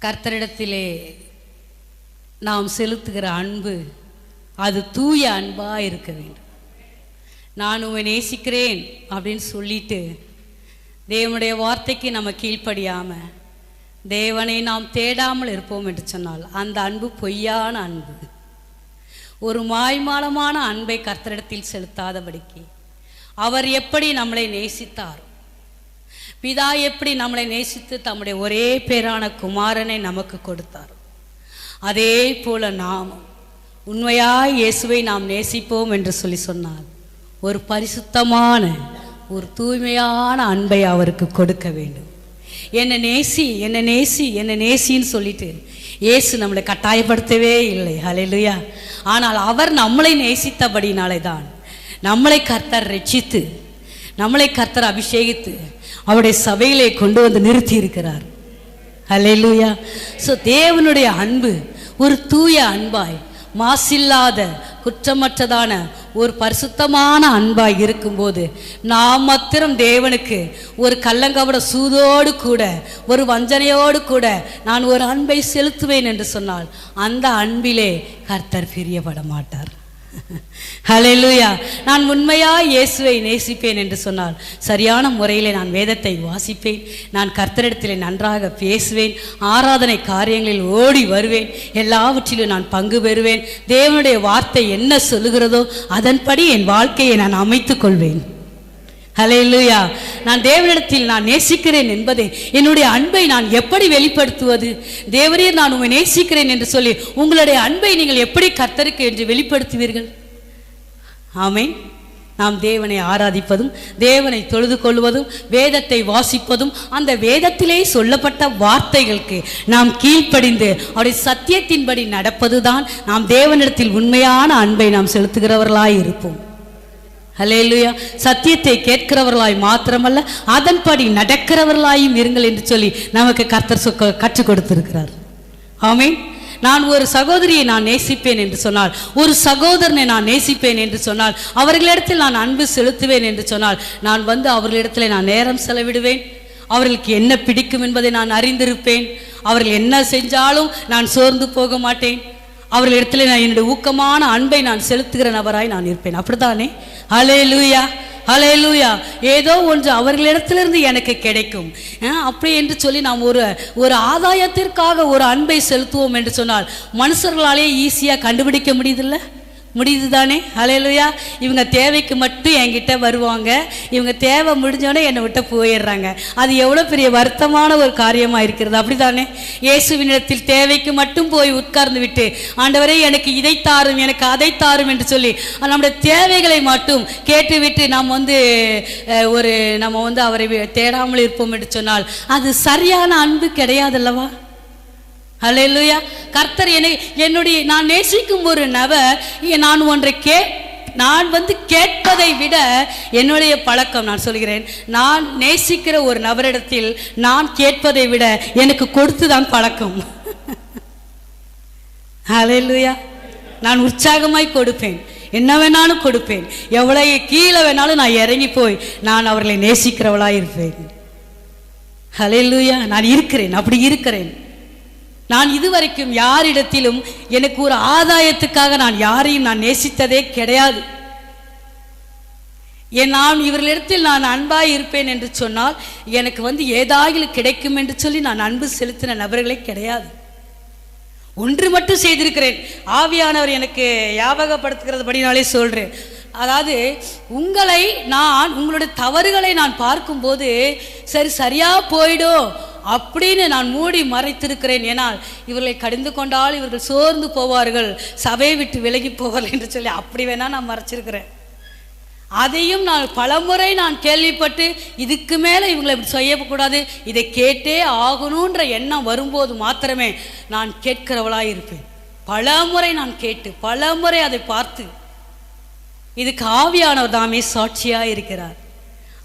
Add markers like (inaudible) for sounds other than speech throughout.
கர்த்தரிடத்திலே நாம் செலுத்துகிற அன்பு அது தூய அன்பாக இருக்க வேண்டும். நான் உன் நேசிக்கிறேன் அப்படின்னு சொல்லிட்டு தேவனுடைய வார்த்தைக்கு நம்ம கீழ்ப்படியாமல் தேவனை நாம் தேடாமல் இருப்போம் என்று சொன்னால் அந்த அன்பு பொய்யான அன்பு. ஒரு மாய்மாலமான அன்பை கர்த்தரிடத்தில் செலுத்தாதபடிக்கு அவர் எப்படி நம்மளை நேசித்தார்? பிதா எப்படி நம்மளை நேசித்து தம்முடைய ஒரே பேரான குமாரனை நமக்கு கொடுத்தார்? அதே போல நாம் உண்மையாய் இயேசுவை நாம் நேசிப்போம் என்று சொல்லி சொன்னார் ஒரு பரிசுத்தமான ஒரு தூய்மையான அன்பை அவருக்கு கொடுக்க வேண்டும். என்னை நேசி என்னை நேசி என்னை நேசின்னு சொல்லிட்டு இயேசு நம்மளை கட்டாயப்படுத்தவே இல்லை. ஹalleluya ஆனால் அவர் நம்மளை நேசித்தபடினாலே தான் நம்மளை கர்த்தர் ரட்சித்து நம்மளை கர்த்தர் அபிஷேகித்து அவருடைய சபையிலே கொண்டு வந்து நிறுத்தி இருக்கிறார் ஹalleluya ஸோ தேவனுடைய அன்பு ஒரு தூய அன்பாய் மாசில்லாத குற்றமற்றதான ஒரு பரிசுத்தமான அன்பாய் இருக்கும்போது நாம் மாத்திரம் தேவனுக்கு ஒரு கள்ளங்கவட சூதோடு கூட ஒரு வஞ்சனையோடு கூட நான் ஒரு அன்பை செலுத்துவேன் என்று சொன்னால் அந்த அன்பிலே கர்த்தர் பிரியப்பட மாட்டார். (laughs) ஹலெலுயா நான் உண்மையா இயேசுவை நேசிப்பேன் என்று சொன்னால் சரியான முறையிலே நான் வேதத்தை வாசிப்பேன் நான் கர்த்தரிடத்திலே நன்றாக பேசுவேன் ஆராதனை காரியங்களில் ஓடி வருவேன் எல்லாவற்றிலும் நான் பங்கு பெறுவேன். தேவனுடைய வார்த்தை என்ன சொல்லுகிறதோ அதன்படி என் வாழ்க்கையை நான் அமைத்துக் கொள்வேன். ஹalleluya நான் தேவனிடத்தில் நான் நேசிக்கிறேன் என்பதை என்னுடைய அன்பை நான் எப்படி வெளிப்படுத்துவது? தேவரே நான் உங்களை நேசிக்கிறேன் என்று சொல்லி உங்களுடைய அன்பை நீங்கள் எப்படி கர்த்தருக்கு என்று வெளிப்படுத்துவீர்கள்? ஆமை நாம் தேவனை ஆராதிப்பதும் தேவனை தொழுது கொள்வதும் வேதத்தை வாசிப்பதும் அந்த வேதத்திலே சொல்லப்பட்ட வார்த்தைகளுக்கு நாம் கீழ்ப்படிந்து அவருடைய சத்தியத்தின்படி நடப்பதுதான் நாம் தேவனிடத்தில் உண்மையான அன்பை நாம் செலுத்துகிறவர்களாய் இருப்போம். ஹலேலுயா சத்தியத்தை கேட்கிறவர்களாய் மாத்திரமல்ல அதன்படி நடக்கிறவர்களாயும் இருங்கள் என்று சொல்லி நமக்கு கர்த்தர் சொக்க கற்றுக் கொடுத்திருக்கிறார். ஆமென். நான் ஒரு சகோதரியை நான் நேசிப்பேன் என்று சொன்னால் ஒரு சகோதரனை நான் நேசிப்பேன் என்று சொன்னால் அவர்களிடத்தில் நான் அன்பு செலுத்துவேன் என்று சொன்னால் நான் வந்து அவர்களிடத்தில் நான் நேரம் செலவிடுவேன். அவர்களுக்கு என்ன பிடிக்கும் என்பதை நான் அறிந்திருப்பேன். அவர்கள் என்ன செஞ்சாலும் நான் சோர்ந்து போக மாட்டேன். அவர்களிடத்தில் நான் என்னுடைய ஊக்கமான அன்பை நான் செலுத்துகிற நபராய் நான் இருப்பேன். அப்படித்தானே? ஹலே லூயா ஹலே லூயா ஏதோ ஒன்று அவர்களிடத்திலிருந்து எனக்கு கிடைக்கும். அப்படி என்று சொல்லி நாம் ஒரு ஒரு ஆதாயத்திற்காக ஒரு அன்பை செலுத்துவோம் என்று சொன்னால் மனுஷர்களாலே ஈஸியாக கண்டுபிடிக்க முடியுதில்ல? முடியுது தானே ஹalleluya. இவங்க தேவைக்கு மட்டும் என்கிட்ட வருவாங்க. இவங்க தேவை முடிஞ்சோடனே என்னை விட்டு போயிடுறாங்க. அது எவ்வளோ பெரிய வருத்தமான ஒரு காரியமாக இருக்கிறது. அப்படிதானே? இயேசுவினிடத்தில் தேவைக்கு மட்டும் போய் உட்கார்ந்து விட்டு ஆண்டவரே எனக்கு இதை தாரும் எனக்கு அதை தாரும் என்று சொல்லி நம்முடைய தேவைகளை மட்டும் கேட்டுவிட்டு நாம் வந்து ஒரு நம்ம வந்து அவரை தேடாமல் இருப்போம் என்று சொன்னால் அது சரியான அன்பு கிடையாதல்லவா? ஹalleluya கர்த்தர் என்னை என்னுடைய நான் நேசிக்கும் ஒரு நபர் நான் ஒன்றை கே நான் வந்து கேட்பதை விட என்னுடைய பழக்கம் நான் சொல்கிறேன். நான் நேசிக்கிற ஒரு நபரிடத்தில் நான் கேட்பதை விட எனக்கு கொடுத்து தான் பழக்கம். (laughs) ஹalleluya நான் உற்சாகமாய் கொடுப்பேன். என்ன வேணாலும் கொடுப்பேன். எவ்வளவு கீழே வேணாலும் நான் இறங்கி போய் நான் அவர்களை நேசிக்கிறவளாக இருப்பேன். ஹalleluya நான் இருக்கிறேன் அப்படி இருக்கிறேன். நான் இதுவரைக்கும் யாரிடத்திலும் எனக்கு ஒரு ஆதாயத்துக்காக நான் யாரையும் நான் நேசித்ததே கிடையாது. என் நான் இவர்களிடத்தில் நான் அன்பாய் இருப்பேன் என்று சொன்னால் எனக்கு வந்து ஏதாகிலும் கிடைக்கும் என்று சொல்லி நான் அன்பு செலுத்தின நபர்களே கிடையாது. ஒன்று மட்டும் செய்திருக்கிறேன். ஆவியானவர் எனக்கு ஞாபகப்படுத்துகிறதுபடினாலே சொல்றேன். அதாவது உங்களை நான் உங்களுடைய தவறுகளை நான் பார்க்கும்போது சரி சரியா போயிடும். அப்படின்னு நான் மூடி மறைத்திருக்கிறேன் ஏனால் இவர்களை கடிந்து கொண்டால் இவர்கள் சோர்ந்து போவார்கள். சபையை விட்டு விலகி போவார்கள் என்று சொல்லி அப்படி வேணால் நான் மறைச்சிருக்கிறேன். அதையும் நான் பலமுறை நான் கேள்விப்பட்டு இதுக்கு மேலே இவங்களை இப்படி செய்யக்கூடாது. இதை கேட்டே ஆகணுன்ற எண்ணம் வரும்போது மாத்திரமே நான் கேட்கிறவளாக இருப்பேன். பலமுறை நான் கேட்டு பலமுறை அதை பார்த்து இதுக்கு ஆவியானவர் தாமே சாட்சியாக இருக்கிறார்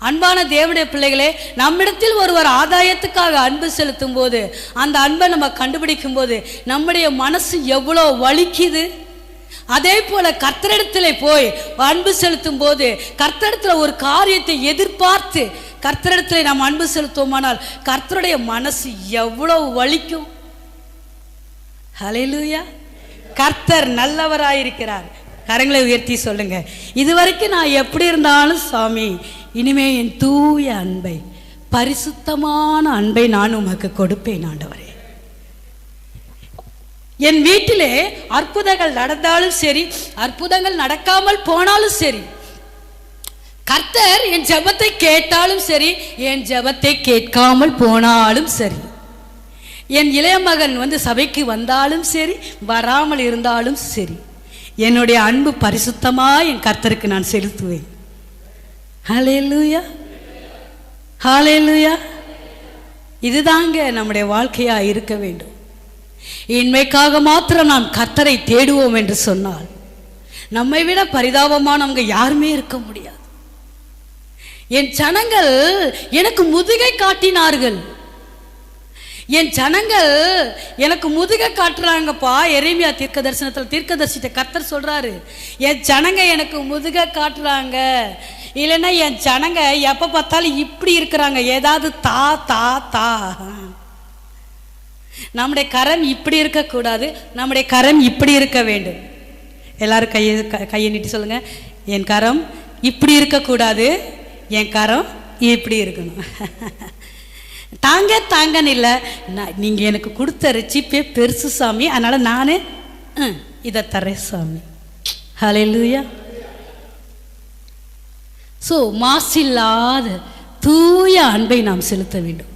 அன்பான தேவனுடைய பிள்ளைகளே நம்மிடத்தில் ஒருவர் ஆதாயத்துக்காக அன்பு செலுத்தும் போது அந்த அன்பை நம்ம கண்டுபிடிக்கும் போது நம்முடைய மனசு எவ்வளோ வலிக்குது? அதே போல கர்த்தரிடத்தில் போய் அன்பு செலுத்தும் போது கர்த்தரிடத்தில் ஒரு காரியத்தை எதிர்பார்த்து கர்த்தரிடத்தில் நாம் அன்பு செலுத்துவோமானால் கர்த்தருடைய மனசு எவ்வளவு வலிக்கும்? ஹalleluya. கர்த்தர் நல்லவராயிருக்கிறார். கரங்களை உயர்த்தி சொல்லுங்க. இதுவரைக்கும் நான் எப்படி இருந்தாலும் சாமி இனிமே என் தூய அன்பை பரிசுத்தமான அன்பை நான் உமக்கு கொடுப்பேன் ஆண்டவரே. என் வீட்டிலே அற்புதங்கள் நடந்தாலும் சரி அற்புதங்கள் நடக்காமல் போனாலும் சரி கர்த்தர் என் ஜெபத்தை கேட்டாலும் சரி என் ஜெபத்தை கேட்காமல் போனாலும் சரி என் இளைய மகன் வந்து சபைக்கு வந்தாலும் சரி வராமல் இருந்தாலும் சரி என்னுடைய அன்பு பரிசுத்தமாக என் கர்த்தருக்கு நான் செலுத்துவேன். ஹலேலூயா ஹாலேலூயா இதுதாங்க நம்முடைய வாழ்க்கையா இருக்க வேண்டும். இன்மைக்காக மாத்திரம் நாம் கத்தரை தேடுவோம் என்று சொன்னால் நம்மை விட பரிதாபமானவங்க யாருமே இருக்க முடியாது. என் ஜனங்கள் எனக்கு முதுகை காட்டினார்கள். என் ஜனங்கள் எனக்கு முதுகை காட்டுறாங்கப்பா. எரேமியா தீர்க்க தரிசனத்தில் தீர்க்க தீர்க்கதரிசிட்ட கர்த்தர் சொல்றாரு என் ஜனங்க எனக்கு முதுகை காட்டுறாங்க. இல்லைன்னா என் ஜனங்க எப்போ பார்த்தாலும் இப்படி இருக்கிறாங்க. ஏதாவது தா தா தா. நம்முடைய கரம் இப்படி இருக்கக்கூடாது. நம்முடைய கரம் இப்படி இருக்க வேண்டும். எல்லாரும் கையை க- கையை நீட்டி சொல்லுங்க. என் கரம் இப்படி இருக்கக்கூடாது. என் கரம் இப்படி இருக்கணும். (laughs) தாங்க தாங்கன்னு இல்லை. நான் நீங்கள் எனக்கு கொடுத்த ரெச்சிப்பே பெருசு சாமி. அதனால் நானே இதை தரேன் சாமி. ஹalleluya. ஸோ மாசில்லாத தூய அன்பை நாம் செலுத்த வேண்டும்.